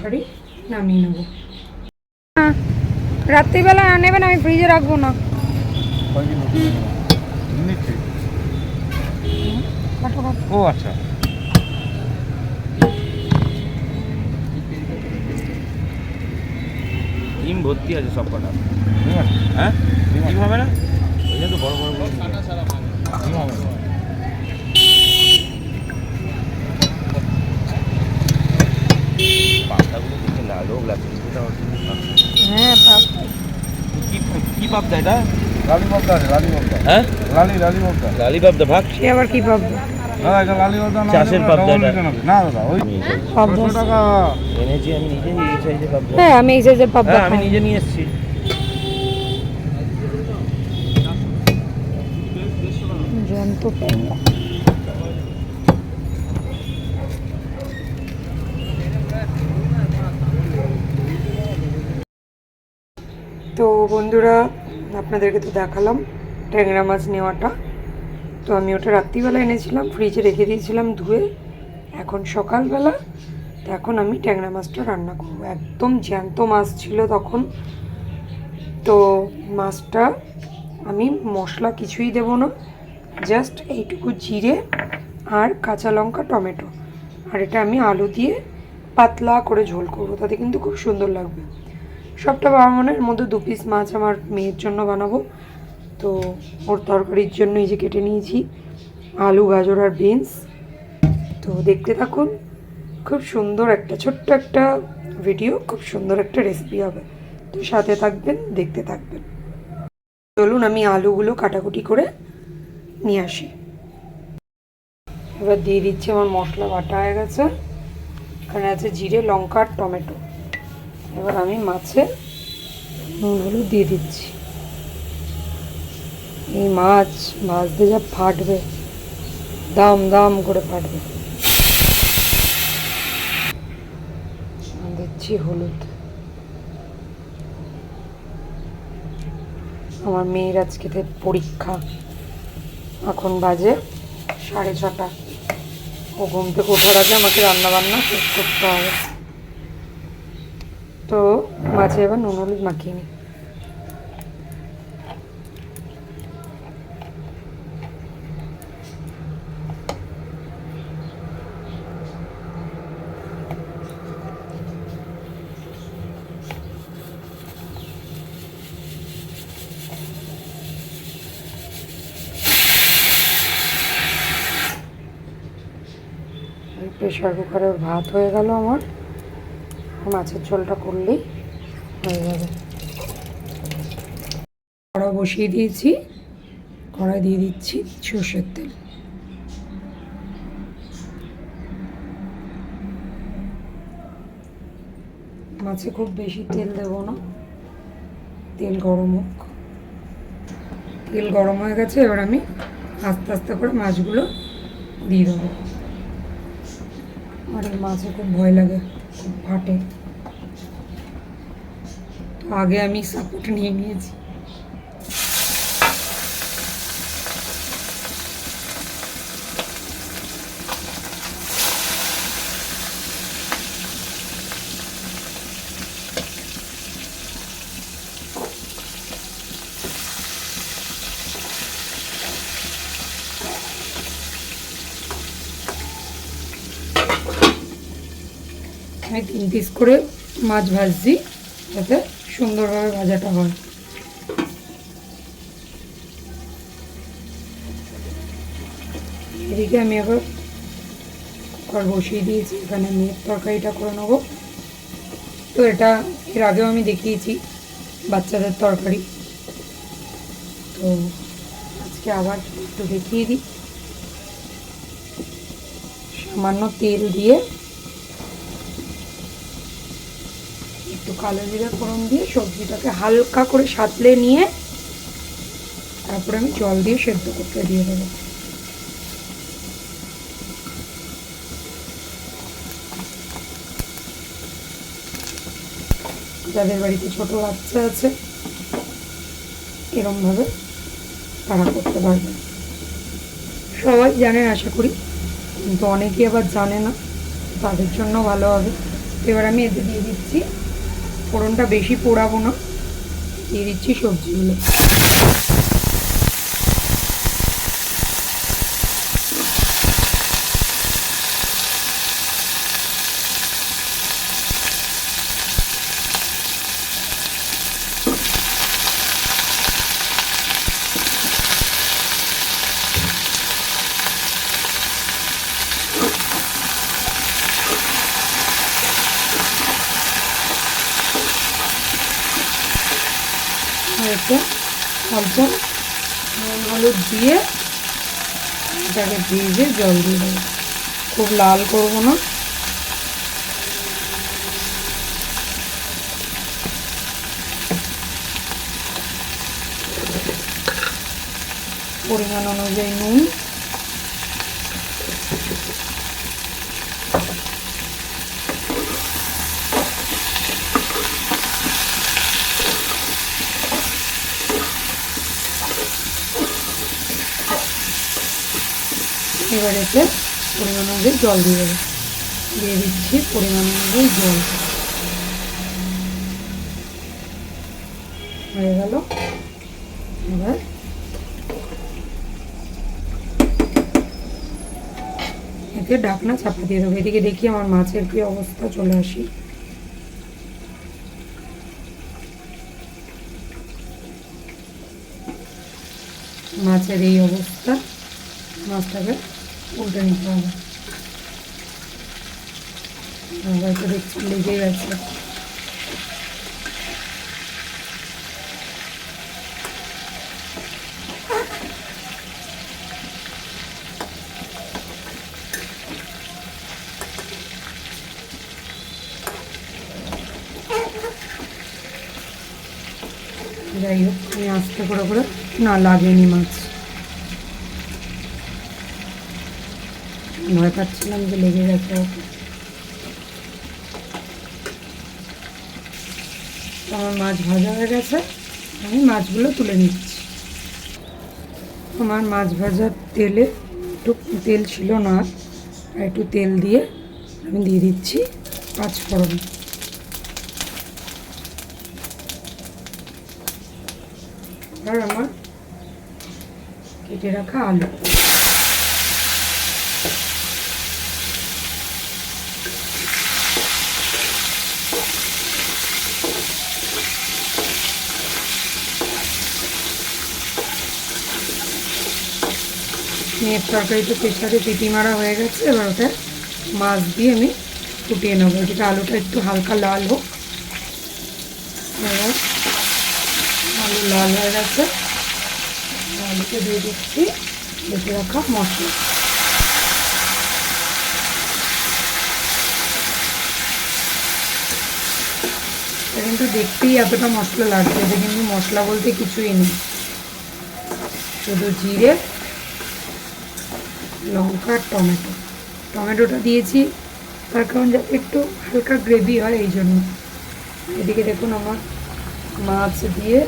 তরকারি নামিয়ে নেব। রাত্রিবেলা না নেবেন আমি ফ্রিজে রাখব না। ও আচ্ছা। ডিম ভর্তি আছে সব কটা। ঠিক আছে। হ্যাঁ? ডিম হবে না? ওই জন্য তো বড় বড় বড়। ডিম হবে না। না। হ্যাঁ পাপ কি কি পাবদা এটা? লালি পাবদা লালি পাবদা হ্যাঁ? লালি লালি পাবদা লালি পাবদা ভাগ। সে আবার কি পাবো দাদা এটা লালি পাবদা না চাষের পাবদা এটা। না দাদা ওই পাবদা টাকা। এনেছি আমি নিজে এই সাইজে পাবদা হ্যাঁ আমি এই সাইজের পাবদা হ্যাঁ আমি নিজে নিয়ে এসেছি। জ্যান্ত প্যান্ডা তো বন্ধুরা, আপনাদেরকে তো দেখালাম ট্যাংরা মাছ নেওয়াটা। তো আমি ওটা রাত্রিবেলা এনেছিলাম, ফ্রিজে রেখে দিয়েছিলাম ধুয়ে। এখন সকালবেলা, তো এখন আমি ট্যাংরা মাছটা রান্না করব। একদম জ্যান্ত মাছ ছিল তখন। তো মাছটা আমি মশলা কিছুই দেবো না, জাস্ট এইটুকু জিরে আর কাঁচা লঙ্কা, টমেটো। আর এটা আমি আলু দিয়ে পাতলা করে ঝোল করব, তাতে কিন্তু খুব সুন্দর লাগবে। সবটা বানানোর মধ্যে দু পিস মাছ আমার মেয়ের জন্য বানাবো। তো ওর তরকারির জন্য এই যে কেটে নিয়েছি, আলু, গাজর আর বিনস তো দেখতে থাকুন, খুব সুন্দর একটা, ছোট্ট একটা ভিডিও খুব সুন্দর একটা রেসিপি হবে। তো সাথে থাকবেন, দেখতে থাকবেন। চলুন আমি আলুগুলো কাটাকুটি করে নিয়ে আসি। এবার দিয়ে দিচ্ছি আমার মশলা বাটা হয়ে গেছে। এখানে আছে জিরে, লঙ্কা আর টমেটো। এবার আমি মাছে নুন হলুদ দিয়ে দিচ্ছি। এই মাছ ভাজতে যা ফাটবে, দাম দাম করে ফাটবে। দিচ্ছি হলুদ। আমার মেয়ের আজকে পরীক্ষা। এখন বাজে সাড়ে ছটা। ও ঘুম থেকে ওঠার আগে আমাকে রান্না বান্না শেষ করতে হবে। তো মাছে এবার নুন হলুদ মাখিয়ে নিই প্রেশার কুকারে ভাত হয়ে গেল আমার। মাছের ঝোলটা করলেই হয়ে যাবে। কড়া বসিয়ে দিয়েছি, কড়াই দিয়ে দিচ্ছি সর্ষের তেল। মাছে খুব বেশি তেল দেবো না, তেল গরম হোক। তেল গরম হয়ে গেছে, এবার আমি আস্তে আস্তে করে মাছগুলো দিয়ে দেবো। আর মাছে খুব ভয় লাগে, খুব ফাটে। আগে আমি সাপোর্ট নিয়ে নিয়েছি। আমি তিন পিস করে মাছ ভাজছি যাতে সুন্দরভাবে ভাজাটা হয়। এদিকে আমি আবার কুকার বসিয়ে দিয়েছি, এখানে মেয়ের তরকারিটা করে নেব। তো এটা এর আগেও আমি দেখিয়েছি বাচ্চাদের তরকারি। তো আজকে আবার একটু দেখিয়ে দিই। সামান্য তেল দিয়ে একটু কালো জিরা ফোড়ন দিয়ে সবজিটাকে হালকা করে সাতলে নিয়ে তারপরে আমি জল দিয়ে সেদ্ধ করতে দিয়ে দেবো। যাদের বাড়িতে ছোট বাচ্চা আছে, এরমভাবে তারা করতে পারবে। সবাই জানেন আশা করি, কিন্তু অনেকেই আবার জানে না, তাদের জন্য ভালো হবে। এবার আমি এতে দিয়ে দিচ্ছি ফোড়নটা বেশি পোড়াবো না। দিয়ে দিচ্ছি সবজিগুলো। হলুদ দিয়ে এটাকে ভিজে জল দিয়ে দেবো। খুব লাল করব না। পরিমাণ অনুযায়ী নুন। এবার এতে পরিমাণ অনুযায়ী জল দিয়ে দেবো। দিয়ে দিচ্ছি পরিমাণ অনুযায়ী জল। হয়ে গেল। এবার এতে ঢাকনা চাপা দিয়ে দেবো। এদিকে দেখি আমার মাছের কি অবস্থা, চলে আসি। মাছের এই অবস্থা। মাছটাকে উল্টে নিতে হবে হয়তো দেখছি লেগে গেছে যাই হোক আমি আস্তে করে করে না লাগেনি মাছ ভয় পাচ্ছিলাম যে লেগে গেছে। আমার মাছ ভাজা হয়ে গেছে। আমি মাছগুলো তুলে নিচ্ছি। আমার মাছ ভাজার তেলে একটু তেল ছিল না একটু তেল দিয়ে আমি দিয়ে দিচ্ছি পাঁচ ফোড়ন। আর আমার কেটে রাখা আলু। মেয়ের তরকারিতে প্রেশারে পিটি মারা হয়ে গেছে। এবার ওটা মাছ দিয়ে আমি ফুটিয়ে নেব। যেটা আলুটা একটু হালকা লাল হোক। এবার আলু লাল হয়ে গেছে। আলুকে দিয়ে দিচ্ছি বেটে রাখা মশলা। কিন্তু দেখতেই এতটা মশলা লাগছে এটা কিন্তু মশলা বলতে কিছুই নেই। শুধু জিরে লঙ্কা আর টমেটো। টমেটোটা দিয়েছি, তার কারণ যাতে একটু হালকা গ্রেভি হয় এই জন্য। এদিকে দেখুন আমার মাছ দিয়ে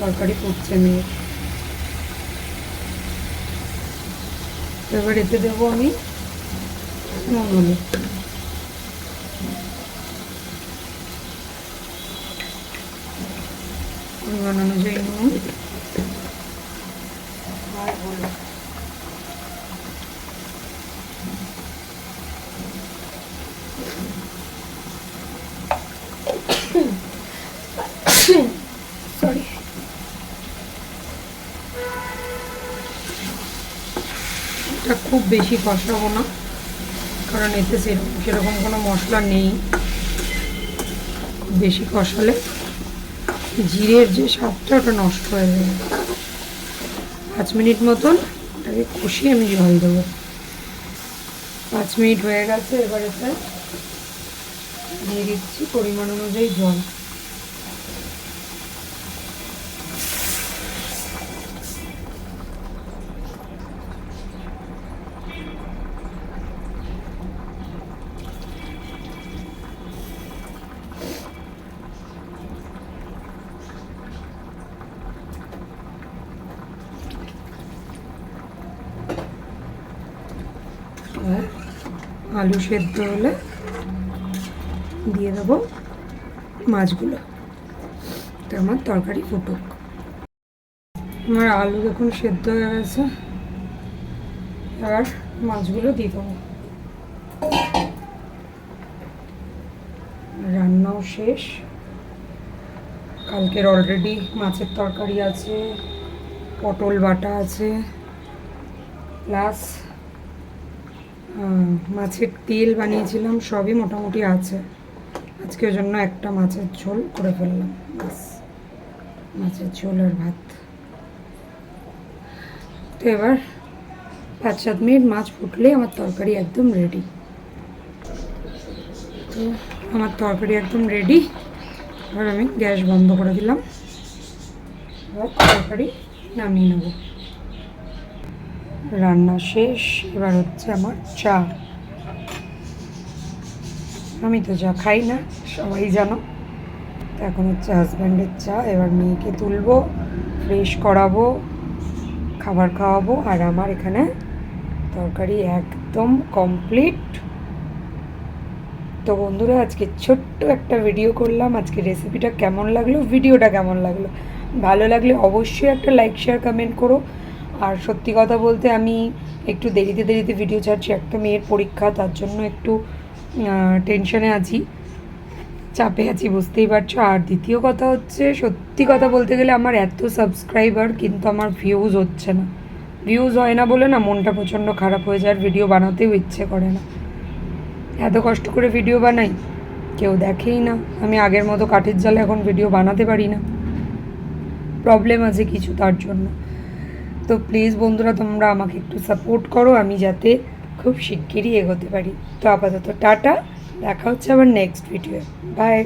তরকারি ফুটছে মেয়ে। এবার এতে দেবো আমি নুন হলুদ পরিমাণ অনুযায়ী নুন আর হলুদ সরি এটা খুব বেশি কষাবো না, কারণ এতে সেরকম সেরকম কোনো মশলা নেই। বেশি কষালে জিরের যে স্বাদটা, ওটা নষ্ট হয়ে যাবে। পাঁচ মিনিট মতন এটাকে কষিয়ে আমি জল দেবো। পাঁচ মিনিট হয়ে গেছে, এবার এতে দিয়ে দিচ্ছি পরিমাণ অনুযায়ী জল আর আলু সেদ্ধ হলে দিয়ে দেবো মাছগুলো। তো আমার তরকারি ফুটুক। আমার আলু দেখুন সেদ্ধ হয়ে গেছে, এবার মাছগুলো দিয়ে দেবো। রান্নাও শেষ। কালকের অলরেডি মাছের তরকারি আছে, পটল বাটা আছে প্লাস মাছের তেল বানিয়েছিলাম, সবই মোটামুটি আছে। আজকে ওই জন্য একটা মাছের ঝোল করে ফেললাম। মাছের ঝোল আর ভাত। তো এবার পাঁচ সাত মিনিট মাছ ফুটলে আমার তরকারি একদম রেডি তো আমার তরকারি একদম রেডি এবার আমি গ্যাস বন্ধ করে দিলাম। এবার তরকারি নামিয়ে নেব। রান্না শেষ, এবার হচ্ছে আমার চা। আমি তো চা খাই না, সবাই জানো। এখন হচ্ছে হাজব্যান্ডের চা, এবার মেয়েকে তুলবো, ফ্রেশ করাবো, খাবার খাওয়াবো, আর আমার এখানে তরকারি একদম কমপ্লিট তো বন্ধুরা, আজকে ছোট্ট একটা ভিডিও করলাম, আজকে রেসিপিটা কেমন লাগল ভিডিওটা কেমন লাগল? ভালো লাগলে অবশ্যই একটা লাইক শেয়ার কমেন্ট করো। আর সত্যি কথা বলতে আমি একটু দেরিতে দেরিতে ভিডিও ছাড়ছি, একটা মেয়ের পরীক্ষা, তার জন্য একটু টেনশনে আছি, চাপে আছি, বুঝতেই পারছ। আর দ্বিতীয় কথা হচ্ছে, সত্যি কথা বলতে গেলে আমার এত সাবস্ক্রাইবার কিন্তু আমার ভিউজ হচ্ছে না। ভিউজ হয় না বলে না, মনটা প্রচণ্ড খারাপ হয়ে যায়, আর ভিডিও বানাতেও ইচ্ছে করে না। এত কষ্ট করে ভিডিও বানাই, কেউ দেখেই না। আমি আগের মতো কাঠের জালে এখন ভিডিও বানাতে পারি না। প্রবলেম আছে কিছু তার জন্য। তো প্লিজ বন্ধুরা, তোমরা আমাকে একটু সাপোর্ট করো, আমি যাতে খুব শিগগিরই এগোতে পারি। তো আপাতত টাটা, দেখা হচ্ছে আবার নেক্সট ভিডিও বাই